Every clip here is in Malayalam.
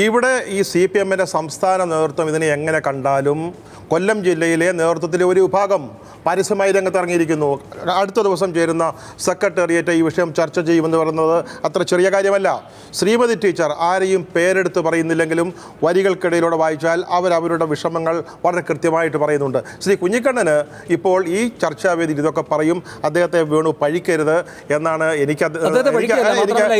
ഇവിടെ ഈ സി പി എമ്മിന്റെ സംസ്ഥാന നേതൃത്വം ഇതിനെ എങ്ങനെ കണ്ടാലും കൊല്ലം ജില്ലയിലെ നേതൃത്വത്തിലെ ഒരു വിഭാഗം പരസ്യമായി രംഗത്ത് ഇറങ്ങിയിരിക്കുന്നു അടുത്ത ദിവസം ചേരുന്ന സെക്രട്ടേറിയറ്റ് ഈ വിഷയം ചർച്ച ചെയ്യുമെന്ന് പറയുന്നത് അത്ര ചെറിയ കാര്യമല്ല. ശ്രീമതി ടീച്ചർ ആരെയും പേരെടുത്ത് പറയുന്നില്ലെങ്കിലും വരികൾക്കിടയിലൂടെ വായിച്ചാൽ അവരവരുടെ വിഷമങ്ങൾ വളരെ കൃത്യമായിട്ട് പറയുന്നുണ്ട്. ശ്രീ കുഞ്ഞിക്കണ്ണന് ഇപ്പോൾ ഈ ചർച്ചാവേദിയിൽ ഇതൊക്കെ പറയും അദ്ദേഹത്തെ വേണു പഴിക്കരുത് എന്നാണ് എനിക്ക്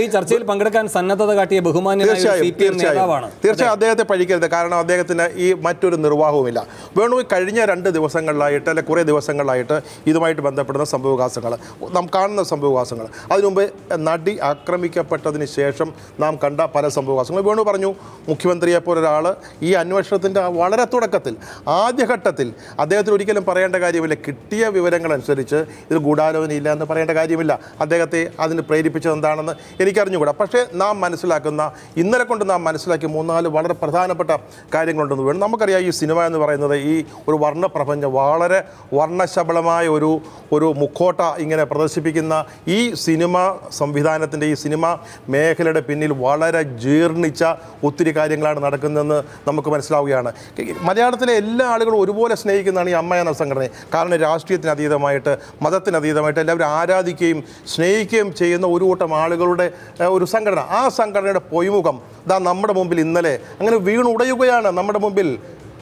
ഈ ചർച്ചയിൽ പങ്കെടുക്കാൻ സന്നദ്ധത കാട്ടിയ ബഹുമാനം തീർച്ചയായും. തീർച്ചയായും അദ്ദേഹത്തെ പഴിക്കരുത് കാരണം അദ്ദേഹത്തിന് ഈ മറ്റൊരു നിർവാഹവുമില്ല. വേണു കഴിഞ്ഞ രണ്ട് ദിവസങ്ങളിലായിട്ട് അല്ലെ കുറേ ദിവസങ്ങളിലായിട്ട് ഇതുമായിട്ട് ബന്ധപ്പെടുന്ന സംഭവവികാസങ്ങൾ നാം കാണുന്ന സംഭവവികാസങ്ങൾ. അതിനുമുമ്പ് നടി ആക്രമിക്കപ്പെട്ടതിന് ശേഷം നാം കണ്ട പല സംഭവവികാസങ്ങൾ വേണു പറഞ്ഞു മുഖ്യമന്ത്രിയെ ഒരാൾ ഈ അന്വേഷണത്തിന്റെ വളരെ തുടക്കത്തിൽ ആദ്യഘട്ടത്തിൽ അദ്ദേഹത്തിന് ഒരിക്കലും പറയേണ്ട കാര്യമില്ല. കിട്ടിയ വിവരങ്ങളനുസരിച്ച് ഇത് ഗൂഢാലോചനയില്ല എന്ന് പറയേണ്ട കാര്യമില്ല. അദ്ദേഹത്തെ അതിന് പ്രേരിപ്പിച്ചത് എന്താണെന്ന് എനിക്കറിഞ്ഞുകൂടാ. പക്ഷേ നാം മനസ്സിലാക്കുന്ന ഇന്നലെ കൊണ്ട് നാം മനസ്സിലാക്കിയ മൂന്നാൽ വളരെ പ്രധാനപ്പെട്ട കാര്യങ്ങളുണ്ടെന്ന് വേണം. നമുക്കറിയാം ഈ സിനിമ എന്ന് പറയുന്നത് ഈ ഒരു വർണപ്രപഞ്ചം വളരെ വർണശബളമായ ഒരു ഒരു മുക്കോട്ട ഇങ്ങനെ പ്രദർശിപ്പിക്കുന്ന ഈ സിനിമ സംവിധാനത്തിന്റെ ഈ സിനിമ മേഖലയുടെ പിന്നിൽ വളരെ ജീർണിച്ച ഒത്തിരി കാര്യങ്ങളാണ് നടക്കുന്നതെന്ന് നമുക്ക് മനസ്സിലാവുകയാണ്. മലയാളത്തിലെ എല്ലാ ആളുകളും ഒരുപോലെ സ്നേഹിക്കുന്നതാണ് ഈ അമ്മ എന്ന സംഘടനയെ കാരണം രാഷ്ട്രീയത്തിന് അതീതമായിട്ട് മതത്തിന് അതീതമായിട്ട് എല്ലാവരും ആരാധിക്കുകയും സ്നേഹിക്കുകയും ചെയ്യുന്ന ഒരു കൂട്ടം ആളുകളുടെ ഒരു സംഘടന. ആ സംഘടനയുടെ പൊയ്മുഖം ഇതാ നമ്മുടെ മുമ്പിൽ ഇന്നലെ അങ്ങനെ വീണുടയുകയാണ് നമ്മുടെ മുമ്പിൽ.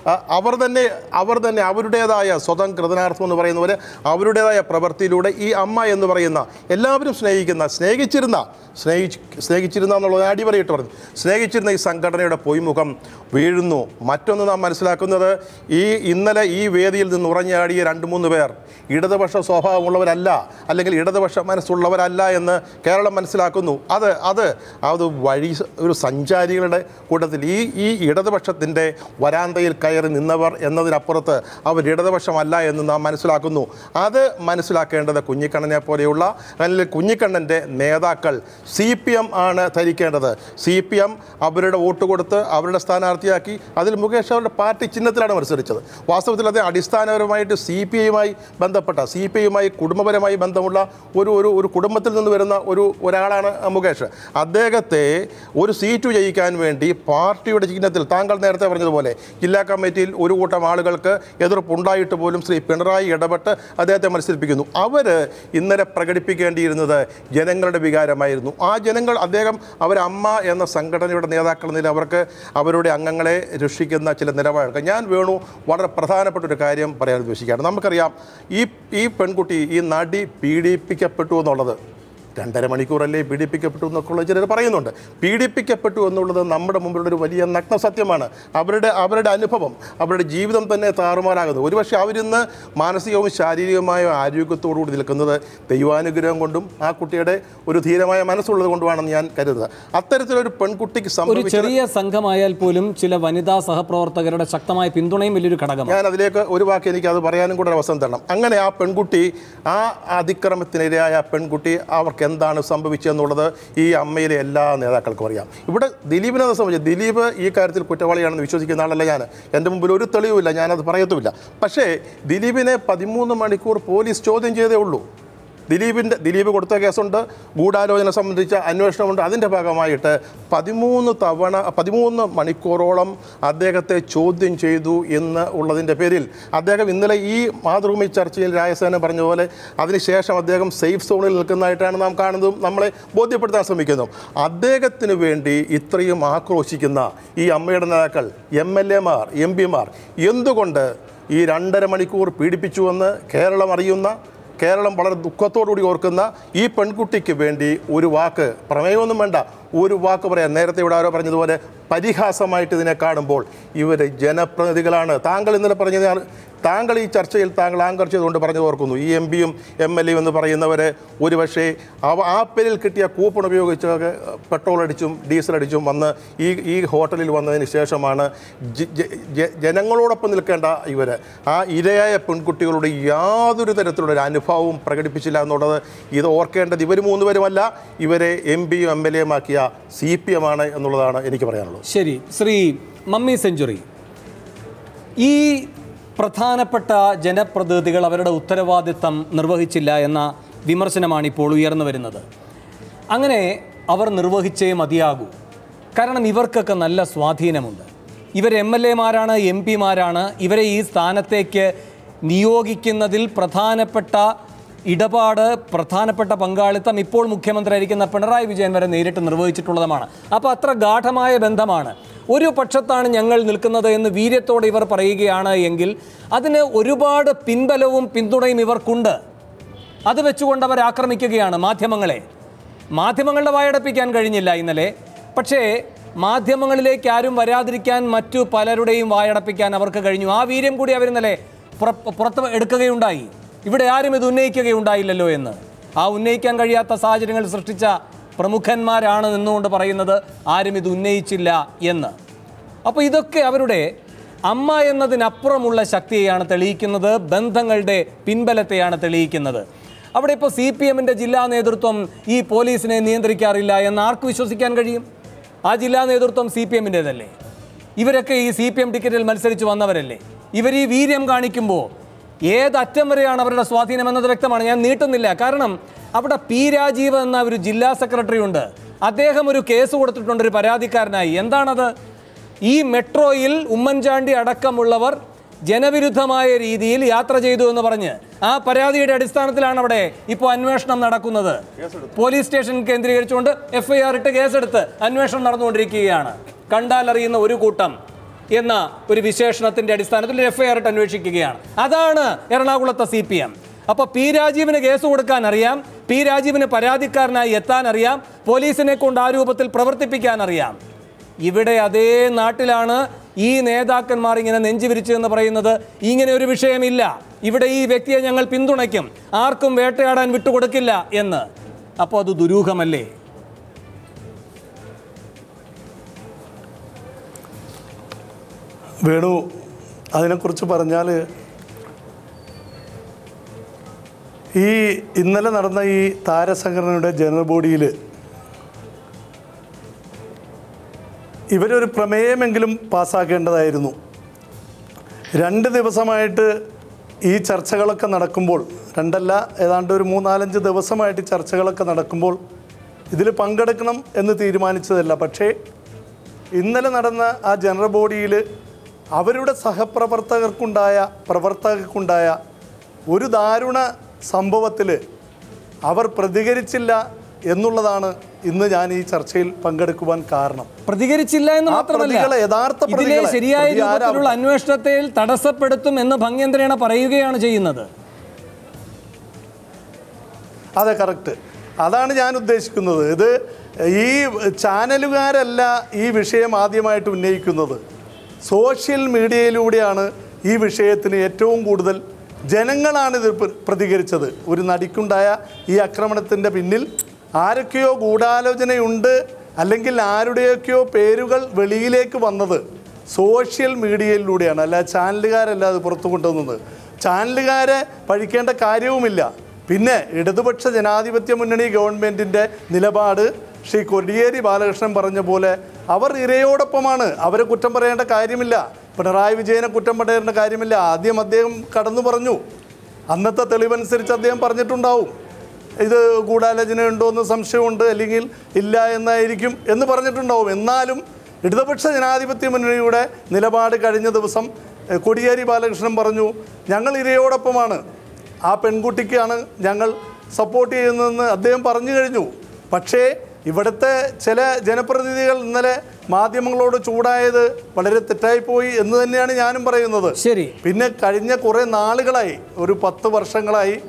അവർ തന്നെ അവർ തന്നെ അവരുടേതായ സ്വതം കൃതനാർത്ഥം എന്ന് പറയുന്ന പോലെ അവരുടേതായ പ്രവൃത്തിയിലൂടെ ഈ അമ്മ എന്ന് പറയുന്ന എല്ലാവരും സ്നേഹിക്കുന്ന സ്നേഹിച്ചിരുന്ന സ്നേഹിച്ച് സ്നേഹിച്ചിരുന്ന എന്നുള്ളത് അടിവരയിട്ട് പറഞ്ഞു. സ്നേഹിച്ചിരുന്ന ഈ സംഘടനയുടെ പൊയ്മുഖം വീഴുന്നു. മറ്റൊന്ന് നാം മനസ്സിലാക്കുന്നത് ഈ ഇന്നലെ ഈ വേദിയിൽ നിന്ന് ഉറഞ്ഞാടിയ രണ്ട് മൂന്ന് പേർ ഇടതുപക്ഷ സ്വഭാവമുള്ളവരല്ല അല്ലെങ്കിൽ ഇടതുപക്ഷ മനസ്സുള്ളവരല്ല എന്ന് കേരളം മനസ്സിലാക്കുന്നു. അത് അത് അത് വഴി ഒരു സഞ്ചാരികളുടെ കൂട്ടത്തിൽ ഈ ഈ ഇടതുപക്ഷത്തിന്റെ വരാന്തയിൽ കയറി നിന്നവർ എന്നതിനപ്പുറത്ത് അവർ ഇടതുപക്ഷമല്ല എന്ന് നാം മനസ്സിലാക്കുന്നു. അത് മനസ്സിലാക്കേണ്ടത് കുഞ്ഞിക്കണ്ണനെ പോലെയുള്ള അല്ലെങ്കിൽ കുഞ്ഞിക്കണ്ണന്റെ നേതാക്കൾ സി പി എം ആണ് ധരിക്കേണ്ടത്. സി പി എം അവരുടെ വോട്ട് കൊടുത്ത് അവരുടെ സ്ഥാനാർത്ഥിയാക്കി അതിൽ മുകേഷ് അവരുടെ പാർട്ടി ചിഹ്നത്തിലാണ് മത്സരിച്ചത്. വാസ്തവത്തിൽ അത് അടിസ്ഥാനപരമായിട്ട് സി പി ഐയുമായി ബന്ധപ്പെട്ട സി പി ഐയുമായി കുടുംബപരമായി ബന്ധമുള്ള ഒരു ഒരു ഒരു കുടുംബത്തിൽ നിന്ന് വരുന്ന ഒരു ഒരാളാണ് മുകേഷ്. അദ്ദേഹത്തെ ഒരു സീറ്റ് ജയിക്കാൻ വേണ്ടി പാർട്ടിയുടെ ചിഹ്നത്തിൽ താങ്കൾ നേരത്തെ പറഞ്ഞതുപോലെ ജില്ലാ കമ്മിറ്റിയിൽ ഒരു കൂട്ടം ആളുകൾക്ക് എതിർപ്പുണ്ടായിട്ട് പോലും ശ്രീ പിണറായി ഇടപെട്ട് അദ്ദേഹത്തെ മത്സരിപ്പിക്കുന്നു. അവർ ഇന്നലെ പ്രകടിപ്പിക്കേണ്ടിയിരുന്നത് ജനങ്ങളുടെ വികാരമായിരുന്നു. ആ ജനങ്ങൾ അദ്ദേഹം അവരമ്മ എന്ന സംഘടനയുടെ നേതാക്കൾ നില അവർക്ക് അവരുടെ അംഗങ്ങളെ രക്ഷിക്കുന്ന ചില നിലപാടുകൾ. ഞാൻ വേണു വളരെ പ്രധാനപ്പെട്ട ഒരു കാര്യം പറയാൻ ഉദ്ദേശിക്കുകയാണ്. നമുക്കറിയാം ഈ ഈ പെൺകുട്ടി ഈ നടി പീഡിപ്പിക്കപ്പെട്ടു എന്നുള്ളത് രണ്ടര മണിക്കൂറല്ലേ പീഡിപ്പിക്കപ്പെട്ടു എന്നൊക്കെയുള്ള ചിലർ പറയുന്നുണ്ട്. പീഡിപ്പിക്കപ്പെട്ടു എന്നുള്ളത് നമ്മുടെ മുമ്പിലുള്ള ഒരു വലിയ നഗ്ന സത്യമാണ്. അവരുടെ അവരുടെ അനുഭവം അവരുടെ ജീവിതം തന്നെ താറുമാറാകുന്നത് ഒരുപക്ഷെ അവരിന്ന് മാനസികവും ശാരീരികമായ ആരോഗ്യത്തോടുകൂടി നിൽക്കുന്നത് ദൈവാനുഗ്രഹം കൊണ്ടും ആ കുട്ടിയുടെ ഒരു ധീരമായ മനസ്സുള്ളത് കൊണ്ടുമാണെന്ന് ഞാൻ കരുതുക അത്തരത്തിലൊരു പെൺകുട്ടിക്ക് ഒരു ചെറിയ സംഘമായാൽ പോലും ചില വനിതാ സഹപ്രവർത്തകരുടെ ശക്തമായ പിന്തുണയും വലിയൊരു ഘടകം ഞാൻ അതിലേക്ക് ഒരു വാക്ക് എനിക്ക് അത് പറയാനും കൂടെ ഒരു അവസരം തരണം. അങ്ങനെ ആ പെൺകുട്ടി ആ അതിക്രമത്തിനിരയായ ആ പെൺകുട്ടി അവർക്ക് എന്താണ് സംഭവിച്ചതെന്നുള്ളത് ഈ അമ്മയിലെ എല്ലാ നേതാക്കൾക്കും അറിയാം. ഇവിടെ ദിലീപിനെ സംബന്ധിച്ച് ദിലീപ് ഈ കാര്യത്തിൽ കുറ്റവാളിയാണെന്ന് വിശ്വസിക്കുന്ന ആളല്ല ഞാൻ. എന്റെ മുമ്പിൽ ഒരു തെളിവുമില്ല ഞാനത് പറയത്തുമില്ല. പക്ഷേ ദിലീപിനെ പതിമൂന്ന് മണിക്കൂർ പോലീസ് ചോദ്യം ചെയ്തേ ഉള്ളൂ. ദിലീപിന്റെ ദിലീപ് കൊടുത്ത കേസുണ്ട്. ഗൂഢാലോചന സംബന്ധിച്ച അന്വേഷണമുണ്ട്. അതിന്റെ ഭാഗമായിട്ട് പതിമൂന്ന് തവണ പതിമൂന്ന് മണിക്കൂറോളം അദ്ദേഹത്തെ ചോദ്യം ചെയ്തു എന്ന് ഉള്ളതിന്റെ പേരിൽ അദ്ദേഹം ഇന്നലെ ഈ മാതൃഭൂമി ചർച്ചയിൽ രാജസേന പറഞ്ഞ പോലെ അതിനുശേഷം അദ്ദേഹം സേഫ് സോണിൽ നിൽക്കുന്നതായിട്ടാണ് നാം കാണുന്നതും നമ്മളെ ബോധ്യപ്പെടുത്താൻ ശ്രമിക്കുന്നു. അദ്ദേഹത്തിന് വേണ്ടി ഇത്രയും ആക്രോശിക്കുന്ന ഈ അമ്മയുടെ നേതാക്കൾ എം എൽ എമാർ എം പിമാർ എന്തുകൊണ്ട് ഈ രണ്ടര മണിക്കൂർ പീഡിപ്പിച്ചുവെന്ന് കേരളം അറിയുന്ന കേരളം വളരെ ദുഃഖത്തോടുകൂടി ഓർക്കുന്ന ഈ പെൺകുട്ടിക്ക് വേണ്ടി ഒരു വാക്ക് പ്രമേയമൊന്നും വേണ്ട. ഒരു വാക്ക് പറയാം. നേരത്തെ ഇവിടെ ആരോ പറഞ്ഞതുപോലെ പരിഹാസമായിട്ട് ഇതിനെ കാണുമ്പോൾ ഇവർ ജനപ്രതിനിധികളാണ്. താങ്കൾ ഇന്നലെ പറഞ്ഞത് താങ്കൾ ഈ ചർച്ചയിൽ താങ്കൾ ആങ്കർ ചെയ്തുകൊണ്ട് പറഞ്ഞു ഓർക്കുന്നു. ഈ എം പിയും എം എൽ എയും എന്ന് പറയുന്നവരെ ഒരുപക്ഷെ അവ ആ പേരിൽ കിട്ടിയ കൂപ്പൺ ഉപയോഗിച്ചൊക്കെ പെട്രോൾ അടിച്ചും ഡീസൽ അടിച്ചും വന്ന് ഈ ഈ ഹോട്ടലിൽ വന്നതിന് ശേഷമാണ് ജനങ്ങളോടൊപ്പം നിൽക്കേണ്ട ഇവർ ആ ഇരയായ പെൺകുട്ടികളുടെ യാതൊരു തരത്തിലുള്ള ഒരു അനുഭവവും പ്രകടിപ്പിച്ചില്ല എന്നുള്ളത് ഇത് ഓർക്കേണ്ടത് ഇവർ മൂന്നുപേരുമല്ല. ഇവരെ എം പിയും എം എൽ എയും ആക്കിയ സി പി എം ആണ് എന്നുള്ളതാണ് എനിക്ക് പറയാനുള്ളത്. ശരി ശ്രീ മമ്മി സെഞ്ചുറി. ഈ പ്രധാനപ്പെട്ട ജനപ്രതിനിധികൾ അവരുടെ ഉത്തരവാദിത്തം നിർവഹിച്ചില്ല എന്ന വിമർശനമാണ് ഇപ്പോൾ ഉയർന്നു വരുന്നത്. അങ്ങനെ അവർ നിർവഹിച്ചേ മതിയാകൂ. കാരണം ഇവർക്കൊക്കെ നല്ല സ്വാധീനമുണ്ട്. ഇവർ എം എൽ എമാരാണ് എം പിമാരാണ്. ഇവരെ ഈ സ്ഥാനത്തേക്ക് നിയോഗിക്കുന്നതിൽ പ്രധാനപ്പെട്ട ഇടപാട് പ്രധാനപ്പെട്ട പങ്കാളിത്തം ഇപ്പോൾ മുഖ്യമന്ത്രിയായിരിക്കുന്ന പിണറായി വിജയൻ വരെ നേരിട്ട് നിർവഹിച്ചിട്ടുള്ളതുമാണ്. അപ്പോൾ അത്ര ഗാഠമായ ബന്ധമാണ്. ഒരു പക്ഷത്താണ് ഞങ്ങൾ നിൽക്കുന്നത് എന്ന് വീര്യത്തോടെ ഇവർ പറയുകയാണ് എങ്കിൽ അതിന് ഒരുപാട് പിൻബലവും പിന്തുണയും ഇവർക്കുണ്ട്. അത് വെച്ചുകൊണ്ട് അവർ ആക്രമിക്കുകയാണ് മാധ്യമങ്ങളെ. മാധ്യമങ്ങളുടെ വായടപ്പിക്കാൻ കഴിഞ്ഞില്ല ഇന്നലെ. പക്ഷേ മാധ്യമങ്ങളിലേക്ക് ആരും വരാതിരിക്കാൻ മറ്റു പലരുടെയും വായടപ്പിക്കാൻ അവർക്ക് കഴിഞ്ഞു. ആ വീര്യം കൂടി അവരിന്നലെ പുറത്ത് എടുക്കുകയുണ്ടായി. ഇവിടെ ആരും ഇത് ഉന്നയിക്കുകയുണ്ടായില്ലല്ലോ എന്ന്. ആ ഉന്നയിക്കാൻ കഴിയാത്ത സാഹചര്യങ്ങൾ സൃഷ്ടിച്ച പ്രമുഖന്മാരാണ് നിന്നുകൊണ്ട് പറയുന്നത് ആരും ഇത് ഉന്നയിച്ചില്ല എന്ന്. അപ്പോൾ ഇതൊക്കെ അവരുടെ അമ്മ എന്നതിനപ്പുറമുള്ള ശക്തിയെയാണ് തെളിയിക്കുന്നത് ബന്ധങ്ങളുടെ പിൻബലത്തെയാണ് തെളിയിക്കുന്നത്. അവിടെ ഇപ്പോൾ സി പി എമ്മിന്റെ ജില്ലാ നേതൃത്വം ഈ പോലീസിനെ നിയന്ത്രിക്കാറില്ല എന്ന് ആർക്ക് വിശ്വസിക്കാൻ കഴിയും? ആ ജില്ലാ നേതൃത്വം സി പി എമ്മിന്റെതല്ലേ ഇവരൊക്കെ ഈ സി പി എം ടിക്കറ്റിൽ മത്സരിച്ച് വന്നവരല്ലേ? ഇവർ ഈ വീര്യം കാണിക്കുമ്പോൾ ഏതറ്റം വരെയാണ് അവരുടെ സ്വാധീനം എന്നത് വ്യക്തമാണ്. ഞാൻ നീട്ടുന്നില്ല. കാരണം അവിടെ പി രാജീവ് എന്ന ഒരു ജില്ലാ സെക്രട്ടറി ഉണ്ട്. അദ്ദേഹം ഒരു കേസ് കൊടുത്തിട്ടുണ്ട് ഒരു പരാതിക്കാരനായി. എന്താണത്? ഈ മെട്രോയിൽ ഉമ്മൻചാണ്ടി അടക്കമുള്ളവർ ജനവിരുദ്ധമായ രീതിയിൽ യാത്ര ചെയ്തു എന്ന് പറഞ്ഞ്. ആ പരാതിയുടെ അടിസ്ഥാനത്തിലാണ് അവിടെ ഇപ്പോൾ അന്വേഷണം നടക്കുന്നത്. പോലീസ് സ്റ്റേഷൻ കേന്ദ്രീകരിച്ചുകൊണ്ട് എഫ്ഐആർ ഇട്ട് കേസെടുത്ത് അന്വേഷണം നടന്നുകൊണ്ടിരിക്കുകയാണ്. കണ്ടാലറിയുന്ന ഒരു കൂട്ടം. എന്ന ഒരു വിശേഷണത്തിന്റെ അടിസ്ഥാനത്തിൽ എഫ്ഐആർ ഇട്ട് അന്വേഷിക്കുകയാണ്. അതാണ് എറണാകുളത്തെ സി പി എം അപ്പൊ പി രാജീവിന് കേസ് കൊടുക്കാൻ അറിയാം. പി രാജീവിന് പരാതിക്കാരനായി എത്താൻ അറിയാം. പോലീസിനെ കൊണ്ട് ആ രൂപത്തിൽ പ്രവർത്തിപ്പിക്കാൻ അറിയാം. ഇവിടെ അതേ നാട്ടിലാണ് ഈ നേതാക്കന്മാർ ഇങ്ങനെ നെഞ്ചുവിരിച്ചു എന്ന് പറയുന്നത്. ഇങ്ങനെ ഒരു വിഷയമില്ല. ഇവിടെ ഈ വ്യക്തിയെ ഞങ്ങൾ പിന്തുണയ്ക്കും. ആർക്കും വേട്ടയാടാൻ വിട്ടുകൊടുക്കില്ല എന്ന്. അപ്പോൾ അത് ദുരൂഹമല്ലേ? വേണു അതിനെക്കുറിച്ച് പറഞ്ഞാൽ ഈ ഇന്നലെ നടന്ന ഈ താരസംഘടനയുടെ ജനറൽ ബോഡിയിൽ ഇവരൊരു പ്രമേയമെങ്കിലും പാസ്സാക്കേണ്ടതായിരുന്നു. രണ്ട് ദിവസമായിട്ട് ഈ ചർച്ചകളൊക്കെ നടക്കുമ്പോൾ രണ്ടല്ല ഏതാണ്ട് ഒരു മൂന്നാലഞ്ച് ദിവസമായിട്ട് ചർച്ചകളൊക്കെ നടക്കുമ്പോൾ ഇതിൽ പങ്കെടുക്കണം എന്ന് തീരുമാനിച്ചതല്ല. പക്ഷേ ഇന്നലെ നടന്ന ആ ജനറൽ ബോഡിയിൽ അവരുടെ സഹപ്രവർത്തകർക്കുണ്ടായ പ്രവർത്തകർക്കുണ്ടായ ഒരു ദാരുണ സംഭവത്തിൽ അവർ പ്രതികരിച്ചില്ല എന്നുള്ളതാണ് ഇന്ന് ഞാൻ ഈ ചർച്ചയിൽ പങ്കെടുക്കുവാൻ കാരണം. പ്രതികരിച്ചില്ല എന്ന് മാത്രമല്ല യഥാർത്ഥ ഇതിലെ ശരിയായ രീതിയിലുള്ള അന്വേഷണത്തിൽ തടസ്സപ്പെടുത്തും എന്ന് ഭംഗ്യന്ത്രേണ പറയുകയാണ് ചെയ്യുന്നത്. അതെ കറക്റ്റ് അതാണ് ഞാൻ ഉദ്ദേശിക്കുന്നത്. ഇത് ഈ ചാനലുകാരല്ല ഈ വിഷയം ആദ്യമായിട്ട് ഉന്നയിക്കുന്നത്. സോഷ്യൽ മീഡിയയിലൂടെയാണ് ഈ വിഷയത്തിന് ഏറ്റവും കൂടുതൽ ജനങ്ങളാണ് ഇത് പ്രതികരിച്ചത്. ഒരു നടിക്കുണ്ടായ ഈ ആക്രമണത്തിന്റെ പിന്നിൽ ആരൊക്കെയോ ഗൂഢാലോചനയുണ്ട് അല്ലെങ്കിൽ ആരുടെയൊക്കെയോ പേരുകൾ വെളിയിലേക്ക് വന്നത് സോഷ്യൽ മീഡിയയിലൂടെയാണ്. അല്ല ചാനലുകാരല്ല അത് പുറത്തു കൊണ്ടുവന്നത്. ചാനലുകാരെ പഴിക്കേണ്ട കാര്യവുമില്ല. പിന്നെ ഇടതുപക്ഷ ജനാധിപത്യ മുന്നണി ഗവൺമെന്റിന്റെ നിലപാട് ശ്രീ കൊടിയേരി ബാലകൃഷ്ണൻ പറഞ്ഞ പോലെ അവർ ഇരയോടൊപ്പമാണ്. അവരെ കുറ്റം പറയേണ്ട കാര്യമില്ല. പിണറായി വിജയനെ കുറ്റം പറയേണ്ട കാര്യമില്ല. ആദ്യം അദ്ദേഹം കടന്നു പറഞ്ഞു. അന്നത്തെ തെളിവനുസരിച്ച് അദ്ദേഹം പറഞ്ഞിട്ടുണ്ടാവും. ഇത് ഗൂഢാലോചന ഉണ്ടോ എന്ന് സംശയമുണ്ട്. അല്ലെങ്കിൽ ഇല്ല എന്നായിരിക്കും എന്ന് പറഞ്ഞിട്ടുണ്ടാവും. എന്നാലും ഇടതുപക്ഷ ജനാധിപത്യ മുന്നണിയുടെ നിലപാട് കഴിഞ്ഞ ദിവസം കോടിയേരി ബാലകൃഷ്ണൻ പറഞ്ഞു ഞങ്ങൾ ഇരയോടൊപ്പമാണ്. ആ പെൺകുട്ടിക്കാണ് ഞങ്ങൾ സപ്പോർട്ട് ചെയ്യുന്നതെന്ന് അദ്ദേഹം പറഞ്ഞു കഴിഞ്ഞു. പക്ഷേ ഇവിടുത്തെ ചില ജനപ്രതിനിധികൾ ഇന്നലെ മാധ്യമങ്ങളോട് ചൂടായത് വളരെ തെറ്റായിപ്പോയി എന്ന് തന്നെയാണ് ഞാനും പറയുന്നത്. ശരി. പിന്നെ കഴിഞ്ഞ കുറേ നാളുകളായി ഒരു പത്ത് വർഷങ്ങളായി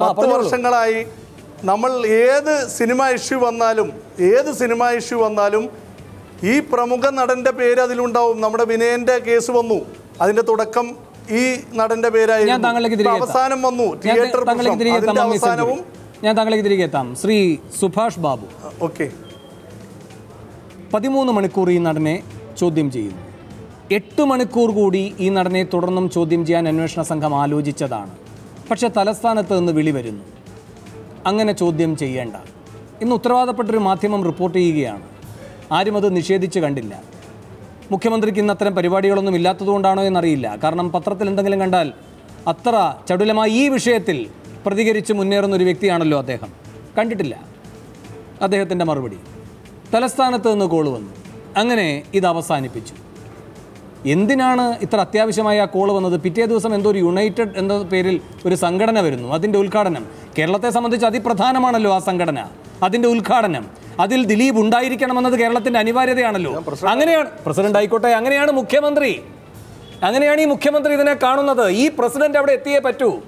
പത്ത്. വർഷങ്ങളായി നമ്മൾ ഏത് സിനിമ ഇഷ്യൂ വന്നാലും ഏത് സിനിമ ഇഷ്യൂ വന്നാലും ഈ പ്രമുഖ നടന്റെ പേര് അതിലുണ്ടാവും. നമ്മുടെ വിനയന്റെ കേസ് വന്നു. അതിന്റെ തുടക്കം ഈ നടന്റെ പേരായിരുന്നു. അവസാനം വന്നു. തിയേറ്റർ അതിന്റെ അവസാനവും. ഞാൻ താങ്കളേക്ക് തിരികെ എത്താം. ശ്രീ സുഭാഷ് ബാബു. ഓക്കെ. പതിമൂന്ന് മണിക്കൂർ ഈ നടനെ ചോദ്യം ചെയ്യുന്നു. എട്ട് മണിക്കൂർ കൂടി ഈ നടനെ തുടർന്നും ചോദ്യം ചെയ്യാൻ അന്വേഷണ സംഘം ആലോചിച്ചതാണ്. പക്ഷെ തലസ്ഥാനത്ത് നിന്ന് വിളി വരുന്നു. അങ്ങനെ ചോദ്യം ചെയ്യേണ്ട. ഇന്ന് ഉത്തരവാദപ്പെട്ടൊരു മാധ്യമം റിപ്പോർട്ട് ചെയ്യുകയാണ്. ആരും അത് നിഷേധിച്ച് കണ്ടില്ല. മുഖ്യമന്ത്രിക്ക് ഇന്ന് അത്തരം പരിപാടികളൊന്നും ഇല്ലാത്തതുകൊണ്ടാണോ എന്നറിയില്ല. കാരണം പത്രത്തിൽ എന്തെങ്കിലും കണ്ടാൽ അത്ര ചടുലമായി ഈ വിഷയത്തിൽ പ്രതികരിച്ച് മുന്നേറുന്ന ഒരു വ്യക്തിയാണല്ലോ അദ്ദേഹം. കണ്ടിട്ടില്ല. അദ്ദേഹത്തിന്റെ മറുപടി. തലസ്ഥാനത്ത് നിന്ന് കോൾ വന്നു. അങ്ങനെ ഇത് അവസാനിപ്പിച്ചു. എന്തിനാണ് ഇത്ര അത്യാവശ്യമായ ആ കോൾ വന്നത്? പിറ്റേ ദിവസം എന്തോ ഒരു യുണൈറ്റഡ് എന്ന പേരിൽ ഒരു സംഘടന വരുന്നു. അതിന്റെ ഉദ്ഘാടനം. കേരളത്തെ സംബന്ധിച്ച് അതിപ്രധാനമാണല്ലോ ആ സംഘടന. അതിന്റെ ഉദ്ഘാടനം. അതിൽ ദിലീപ് ഉണ്ടായിരിക്കണമെന്നത് കേരളത്തിന്റെ അനിവാര്യതയാണല്ലോ. അങ്ങനെയാണ് പ്രസിഡന്റ് ആയിക്കോട്ടെ അങ്ങനെയാണ് മുഖ്യമന്ത്രി. അങ്ങനെയാണ് ഈ മുഖ്യമന്ത്രി ഇതിനെ കാണുന്നത്. ഈ പ്രസിഡന്റ് അവിടെ എത്തിയേ പറ്റൂ.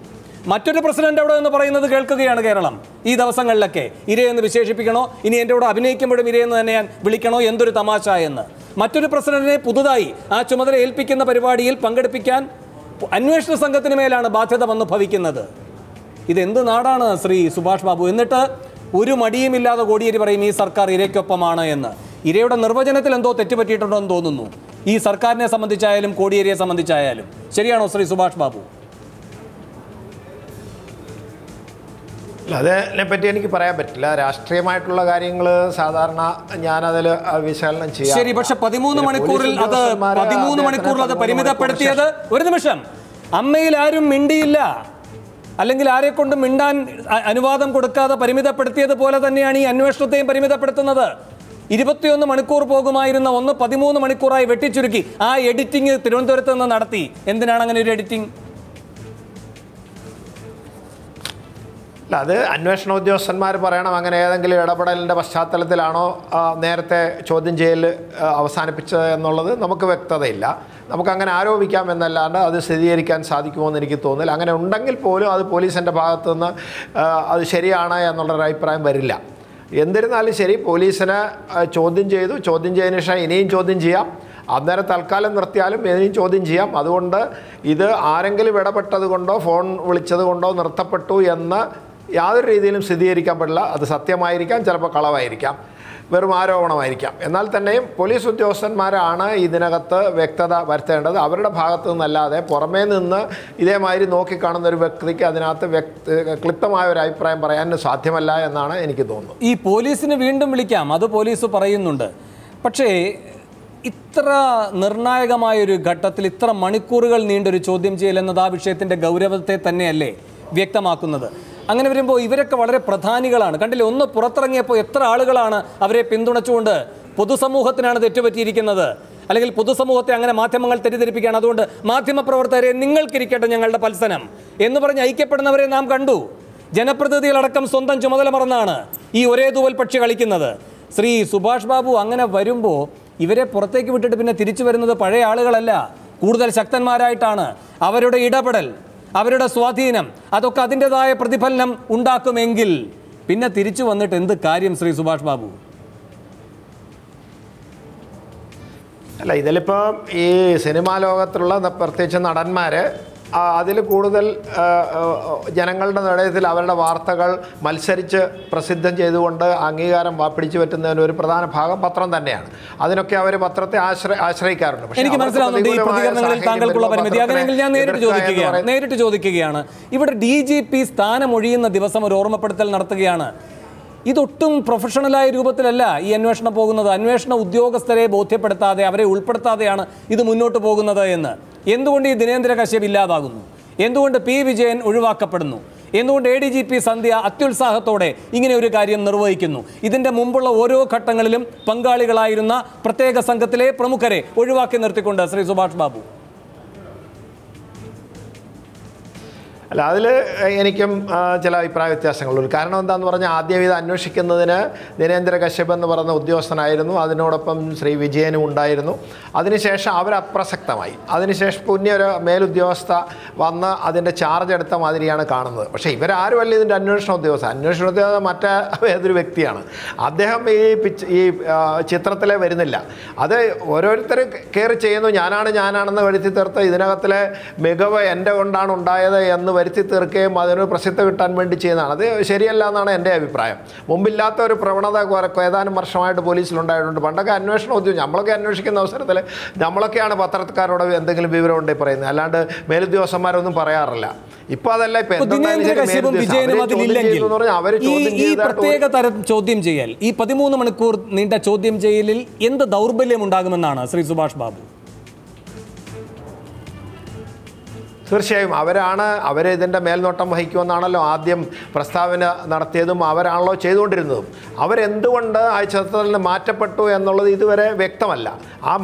മറ്റൊരു പ്രസിഡന്റ് അവിടെ എന്ന് പറയുന്നത് കേൾക്കുകയാണ് കേരളം. ഈ ദിവസങ്ങളിലൊക്കെ ഇരയെന്ന് വിശേഷിപ്പിക്കണോ? ഇനി എന്റെ കൂടെ അഭിനയിക്കുമ്പോഴും ഇരയെന്ന് തന്നെ ഞാൻ വിളിക്കണോ? എന്തൊരു തമാശ എന്ന്. മറ്റൊരു പ്രസിഡന്റിനെ പുതുതായി ആ ചുമതല ഏൽപ്പിക്കുന്ന പരിപാടിയിൽ പങ്കെടുപ്പിക്കാൻ അന്വേഷണ സംഘത്തിന് മേലാണ് ബാധ്യത വന്ന് ഭവിക്കുന്നത് ഇതെന്ത് നാടാണ് ശ്രീ സുഭാഷ് ബാബു? എന്നിട്ട് ഒരു മടിയുമില്ലാതെ കോടിയേരി പറയും ഈ സർക്കാർ ഇരയ്ക്കൊപ്പമാണ് എന്ന്. ഇരയുടെ നിർവചനത്തിൽ എന്തോ തെറ്റുപറ്റിയിട്ടുണ്ടോ എന്ന് തോന്നുന്നു. ഈ സർക്കാരിനെ സംബന്ധിച്ചായാലും കോടിയേരിയെ സംബന്ധിച്ചായാലും. ശരിയാണോ ശ്രീ സുഭാഷ് ബാബു? അതിനെ പറ്റി എനിക്ക് പറയാൻ പറ്റില്ല. രാഷ്ട്രീയമായിട്ടുള്ള കാര്യങ്ങൾ സാധാരണ ഞാൻ ഞാനതിൽ വിശകലനം ചെയ്യാം ശരി പക്ഷെ പതിമൂന്ന് മണിക്കൂറിൽ അത് പതിമൂന്ന് മണിക്കൂറിൽ അത് പരിമിതപ്പെടുത്തിയത് ഒരു നിമിഷം. അമ്മയിൽ ആരും മിണ്ടിയില്ല. അല്ലെങ്കിൽ ആരെ കൊണ്ടും മിണ്ടാൻ അനുവാദം കൊടുക്കാതെ പരിമിതപ്പെടുത്തിയത് പോലെ തന്നെയാണ് ഈ അന്വേഷണത്തെയും പരിമിതപ്പെടുത്തുന്നത്. ഇരുപത്തിയൊന്ന് മണിക്കൂർ പോകുമായിരുന്ന ഒന്ന് പതിമൂന്ന് മണിക്കൂറായി വെട്ടിച്ചുരുക്കി ആ എഡിറ്റിംഗ് തിരുവനന്തപുരത്ത് നിന്ന് നടത്തി. എന്തിനാണ് അങ്ങനെ ഒരു എഡിറ്റിംഗ് അല്ല അത് അന്വേഷണ ഉദ്യോഗസ്ഥന്മാർ പറയണം അങ്ങനെ ഏതെങ്കിലും ഇടപെടലിന്റെ പശ്ചാത്തലത്തിലാണോ നേരത്തെ ചോദ്യം ചെയ്യൽ അവസാനിപ്പിച്ചത് എന്നുള്ളത് നമുക്ക് വ്യക്തതയില്ല. നമുക്കങ്ങനെ ആരോപിക്കാം എന്നല്ലാണ്ട് അത് സ്ഥിരീകരിക്കാൻ സാധിക്കുമോ എന്ന് എനിക്ക് തോന്നുന്നില്ല. അങ്ങനെ ഉണ്ടെങ്കിൽ പോലും അത് പോലീസിന്റെ ഭാഗത്തു നിന്ന് അത് ശരിയാണ് എന്നുള്ളൊരു അഭിപ്രായം വരില്ല. എന്നിരുന്നാലും ശരി പോലീസിനെ ചോദ്യം ചെയ്തു. ചോദ്യം ചെയ്തതിനു ശേഷം ഇനിയും ചോദ്യം ചെയ്യാം. അന്നേരം തൽക്കാലം നിർത്തിയാലും ഇനിയും ചോദ്യം ചെയ്യാം. അതുകൊണ്ട് ഇത് ആരെങ്കിലും ഇടപെട്ടത് കൊണ്ടോ ഫോൺ വിളിച്ചത് കൊണ്ടോ നിർത്തപ്പെട്ടു എന്ന് യാതൊരു രീതിയിലും സ്ഥിരീകരിക്കാൻ പാടില്ല അത് സത്യമായിരിക്കാം ചിലപ്പോൾ കളവായിരിക്കാം. വെറും ആരോപണമായിരിക്കാം. എന്നാൽ തന്നെയും പോലീസ് ഉദ്യോഗസ്ഥന്മാരാണ് ഇതിനകത്ത് വ്യക്തത വരുത്തേണ്ടത്. അവരുടെ ഭാഗത്തു നിന്നല്ലാതെ പുറമേ നിന്ന് ഇതേമാതിരി നോക്കിക്കാണുന്ന ഒരു വ്യക്തിക്ക് അതിനകത്ത് വ്യക്ത ക്ലിപ്തമായ ഒരു അഭിപ്രായം പറയാൻ സാധ്യമല്ല എന്നാണ് എനിക്ക് തോന്നുന്നത്. ഈ പോലീസിന് വീണ്ടും വിളിക്കാം. അത് പോലീസ് പറയുന്നുണ്ട്. പക്ഷേ ഇത്ര നിർണായകമായൊരു ഘട്ടത്തിൽ ഇത്ര മണിക്കൂറുകൾ നീണ്ടൊരു ചോദ്യം ചെയ്യൽ എന്നത് ആ വിഷയത്തിന്റെ ഗൗരവത്തെ തന്നെയല്ലേ വ്യക്തമാക്കുന്നത്? അങ്ങനെ വരുമ്പോൾ ഇവരൊക്കെ വളരെ പ്രധാനികളാണ്. കണ്ടില്ലേ ഒന്ന് പുറത്തിറങ്ങിയപ്പോൾ എത്ര ആളുകളാണ് അവരെ പിന്തുണച്ചുകൊണ്ട് പൊതുസമൂഹത്തിനാണ് തെറ്റുപറ്റിയിരിക്കുന്നത്. അല്ലെങ്കിൽ പൊതുസമൂഹത്തെ അങ്ങനെ മാധ്യമങ്ങൾ തെറ്റിദ്ധരിപ്പിക്കുകയാണ്. അതുകൊണ്ട് മാധ്യമപ്രവർത്തകരെ നിങ്ങൾക്കിരിക്കട്ടെ ഞങ്ങളുടെ പത്സനം. എന്ന് പറഞ്ഞ് ഐക്യപ്പെടുന്നവരെ നാം കണ്ടു. ജനപ്രതിനിധികളടക്കം സ്വന്തം ചുമതല മറന്നാണ് ഈ ഒരേ തൂവൽ പക്ഷി കളിക്കുന്നത്. ശ്രീ സുഭാഷ് ബാബു അങ്ങനെ വരുമ്പോൾ ഇവരെ പുറത്തേക്ക് വിട്ടിട്ട് പിന്നെ തിരിച്ചു വരുന്നത് പഴയ ആളുകളല്ല. കൂടുതൽ ശക്തന്മാരായിട്ടാണ്. അവരുടെ ഇടപെടൽ അവരുടെ സ്വാധീനം അതൊക്കെ അതിന്റെതായ പ്രതിഫലനം ഉണ്ടാക്കുമെങ്കിൽ പിന്നെ തിരിച്ചു വന്നിട്ട് എന്ത് കാര്യം ശ്രീ സുഭാഷ് ബാബു? അല്ല ഇതിലിപ്പോൾ ഈ സിനിമാ ലോകത്തുള്ള പ്രത്യേകിച്ച് നടന്മാർ അതിൽ കൂടുതൽ ജനങ്ങളുടെ ഇടയത്തിൽ അവരുടെ വാർത്തകൾ മത്സരിച്ച് പ്രസിദ്ധം ചെയ്തുകൊണ്ട് അംഗീകാരം പിടിച്ചു പറ്റുന്നതിന് ഒരു പ്രധാന ഭാഗം പത്രം തന്നെയാണ്. അതിനൊക്കെ അവർ പത്രത്തെ ആശ്രയ ആശ്രയിക്കാറുണ്ട്. എനിക്ക് മനസ്സിലാവുന്നുണ്ട് ഈ പ്രതികരണങ്ങളിൽ താങ്കൾക്കുള്ള പരിമിതി. അങ്ങനെയെങ്കിൽ ഞാൻ നേരിട്ട് ചോദിക്കുകയാണ്. നേരിട്ട് ചോദിക്കുകയാണ്. ഇവിടെ ഡി ജി പി സ്ഥാനമൊഴിയുന്ന ദിവസം ഒരു ഓർമ്മപ്പെടുത്തൽ നടത്തുകയാണ്. ഇതൊട്ടും പ്രൊഫഷണലായ രൂപത്തിലല്ല ഈ അന്വേഷണം പോകുന്നത്. അന്വേഷണ ഉദ്യോഗസ്ഥരെ ബോധ്യപ്പെടുത്താതെ അവരെ ഉൾപ്പെടുത്താതെയാണ് ഇത് മുന്നോട്ട് പോകുന്നത് എന്ന്. എന്തുകൊണ്ട് ഈ ദിനേന്ദ്ര കശ്യപ് ഇല്ലാതാകുന്നു? എന്തുകൊണ്ട് പി വിജയൻ ഒഴിവാക്കപ്പെടുന്നു? എന്തുകൊണ്ട് A D G P Sandhya അത്യുത്സാഹത്തോടെ ഇങ്ങനെ ഒരു കാര്യം നിർവഹിക്കുന്നു? ഇതിന്റെ മുമ്പുള്ള ഓരോ ഘട്ടങ്ങളിലും പങ്കാളികളായിരുന്ന പ്രത്യേക സംഘത്തിലെ പ്രമുഖരെ ഒഴിവാക്കി നിർത്തിക്കൊണ്ട് ശ്രീ സുഭാഷ് ബാബു. അല്ല അതിൽ എനിക്കും ചില അഭിപ്രായ വ്യത്യാസങ്ങളുണ്ട്. കാരണം എന്താന്ന് പറഞ്ഞാൽ ആദ്യം ഇത് അന്വേഷിക്കുന്നതിന് ദിനേന്ദ്ര കശ്യപ് എന്ന് പറയുന്ന ഉദ്യോഗസ്ഥനായിരുന്നു. അതിനോടൊപ്പം ശ്രീ വിജയനും ഉണ്ടായിരുന്നു. അതിനുശേഷം അവരപ്രസക്തമായി. അതിനുശേഷം പുണ്യ ഒരു മേലുദ്യോഗസ്ഥ വന്ന് അതിന്റെ ചാർജ് എടുത്ത മാതിരിയാണ് കാണുന്നത്. പക്ഷേ ഇവരാരുമല്ല ഇതിന്റെ അന്വേഷണ ഉദ്യോഗസ്ഥ അന്വേഷണ ഉദ്യോഗസ്ഥ മറ്റേ ഏതൊരു വ്യക്തിയാണ്. അദ്ദേഹം ഈ പിച്ച് ഈ ചിത്രത്തിലെ വരുന്നില്ല. അത് ഓരോരുത്തർ കയറി ചെയ്യുന്നു. ഞാനാണ് ഞാനാണെന്ന് വരുത്തി തീർത്ത് ഇതിനകത്തിലെ മികവ് എന്റെ കൊണ്ടാണ് ഉണ്ടായത് എന്ന് വരുത്തി തീർക്കുകയും അതിന് പ്രസിദ്ധ കിട്ടാൻ വേണ്ടി ചെയ്യുന്നതാണ്. അത് ശരിയല്ല എന്നാണ് എന്റെ അഭിപ്രായം. മുമ്പില്ലാത്ത ഒരു പ്രവണത ഏതാനും വർഷമായിട്ട് പോലീസിലുണ്ടായിട്ടുണ്ട് പണ്ടൊക്കെ അന്വേഷണം ഉദ്യോഗം നമ്മളൊക്കെ അന്വേഷിക്കുന്ന അവസരത്തിൽ നമ്മളൊക്കെയാണ് പത്രക്കാരോട് എന്തെങ്കിലും വിവരം ഉണ്ടെങ്കിൽ പറയുന്നത്. അല്ലാണ്ട് മേലുദ്യോഗസ്ഥന്മാരൊന്നും പറയാറില്ല. ഇപ്പൊ അതല്ല ഇപ്പൊ ഈ പ്രത്യേക തരം ചോദ്യം ചെയ്യൽ. ഈ പതിമൂന്ന് മണിക്കൂർ നീണ്ട ചോദ്യം ചെയ്യലിൽ എന്ത് ദൗർബല്യം ഉണ്ടാകുമെന്നാണ് ശ്രീ സുഭാഷ് ബാബു? തീർച്ചയായും അവരാണ് അവർ ഇതിന്റെ മേൽനോട്ടം വഹിക്കുമെന്നാണല്ലോ ആദ്യം പ്രസ്താവന നടത്തിയതും അവരാണല്ലോ ചെയ്തുകൊണ്ടിരുന്നതും. അവരെന്തുകൊണ്ട് ആ ചിത്രത്തിൽ നിന്ന് മാറ്റപ്പെട്ടു എന്നുള്ളത് ഇതുവരെ വ്യക്തമല്ല. ആ